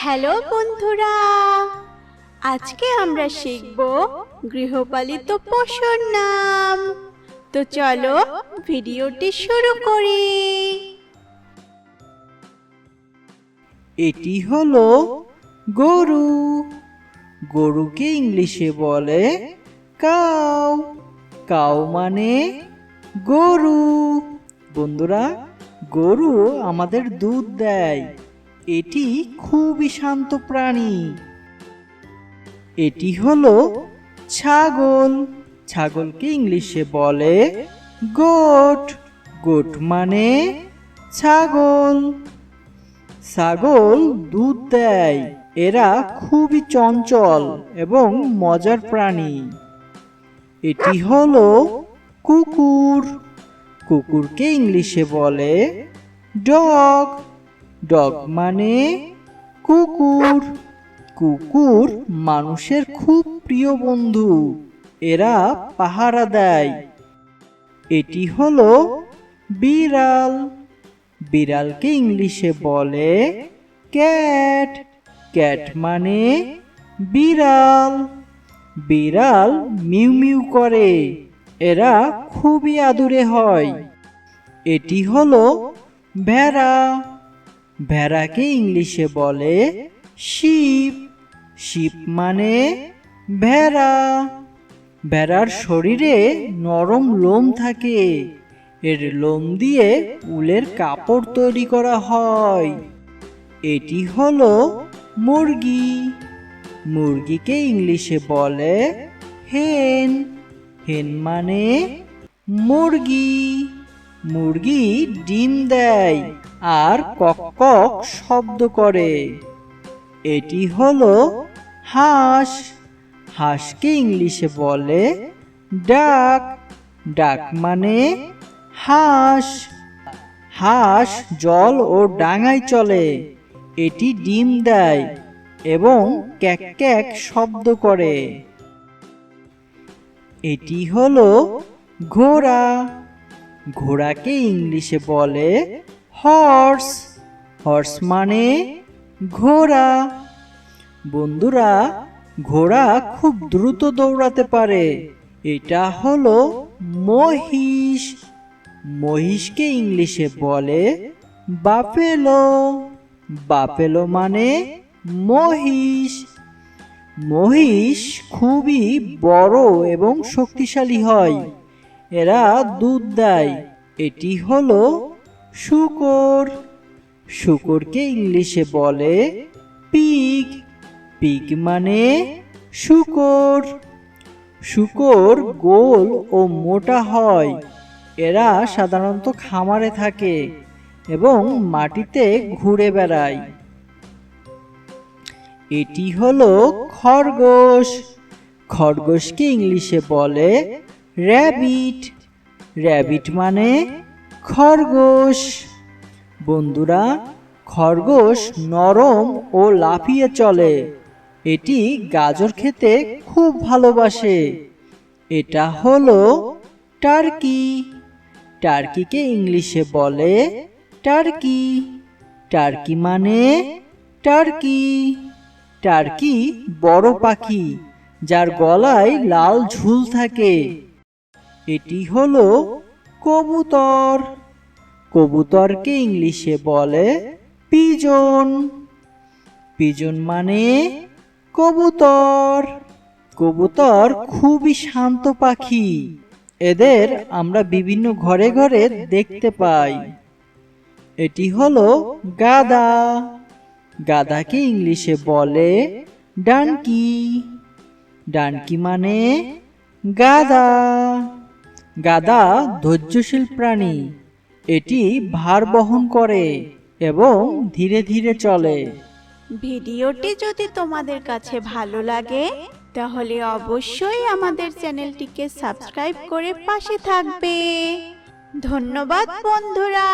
Hello বন্ধুরা আজকে আমরা শিখব গৃহপালিত পশুর নাম। তো চলো ভিডিওটি শুরু করি। এটি হলো গরু। গরুকে ইংলিশে বলে কাউ। কাউ মানে গরু। বন্ধুরা গরু আমাদের দুধ দেয়। এটি খুবই শান্ত প্রাণী। এটি হলো ছাগল। ছাগলকে ইংলিশে বলে গোট। গোট মানে ছাগল। ছাগল দুধ দেয়। এরা খুবই চঞ্চল এবং মজার প্রাণী। এটি হলো কুকুর। কুকুরকে ইংলিশে বলে ডগ। ডগ মানে কুকুর। কুকুর মানুষের খুব প্রিয় বন্ধু। এরা পাহারা দেয়। এটি হলো বিড়াল। বিড়ালকে ইংলিশে বলে ক্যাট। ক্যাট মানে বিড়াল। বিড়াল মিউ মিউ করে। এরা খুবই আদুরে হয়। এটি হলো ভেড়া। ভেড়াকে ইংলিশে বলে শিপ। শিপ মানে ভেড়া। ভেড়ার শরীরে নরম লোম থাকে। এর লোম দিয়ে উলের কাপড় তৈরি করা হয়। এটি হলো মুরগি। মুরগিকে ইংলিশে বলে হেন। হেন মানে মুরগি। মুরগি ডিম দেয়। আর কক কক শব্দ করে। এটি হলো হাঁস। হাঁসকে ইংলিশে বলে ডাক। ডাক মানে হাঁস। হাঁস জল ও ডাঙায় চলে। এটি ডিম দেয় এবং ক্যাক ক্যাক শব্দ করে। এটি হলো ঘোড়া। ঘোড়াকে ইংলিশে বলে হর্স। হর্স মানে ঘোড়া। বন্ধুরা, ঘোড়া খুব দ্রুত দৌড়াতে পারে। এটা হলো মহিষ। মহিষকে ইংলিশে বলে বাপেলো বাপেলো মানে মহিষ। মহিষ খুবই বড় এবং শক্তিশালী হয়। এরা দুধ দেয়। এটি হলো শুকর। শুকরকে ইংলিশে বলে পিগ পিগ মানে শুকর। শুকর গোল ও মোটা হয়। এরা সাধারণত খামারে থাকে এবং মাটিতে ঘুরে বেড়ায়। এটি হলো খরগোশ। খরগোশকে ইংলিশে বলে র্যাবিট র্যাবিট মানে খরগোশ। বন্ধুরা, খরগোশ নরম ও লাফিয়ে চলে। এটি গাজর খেতে খুব ভালোবাসে। এটা হলো টার্কি। টার্কিকে ইংলিশে বলে টার্কি। টার্কি মানে টার্কি। টার্কি বড় পাখি, যার গলায় লাল ঝুল থাকে। এটি হলো কবুতর। কবুতরকে ইংলিশে বলে পিজন। পিজন মানে কবুতর। কবুতর খুবই শান্ত পাখি। এদের আমরা বিভিন্ন ঘরে ঘরে দেখতে পাই। এটি হলো গাদা। গাদাকে ইংলিশে বলে ডানকি। ডানকি মানে গাদা। গাদা ধৈর্যশীল প্রাণী। এটি ভার বহন করে এবং ধীরে ধীরে চলে। ভিডিওটি যদি তোমাদের কাছে ভালো লাগে, তাহলে অবশ্যই আমাদের চ্যানেলটিকে সাবস্ক্রাইব করে পাশে থাকবে। ধন্যবাদ, বন্ধুরা।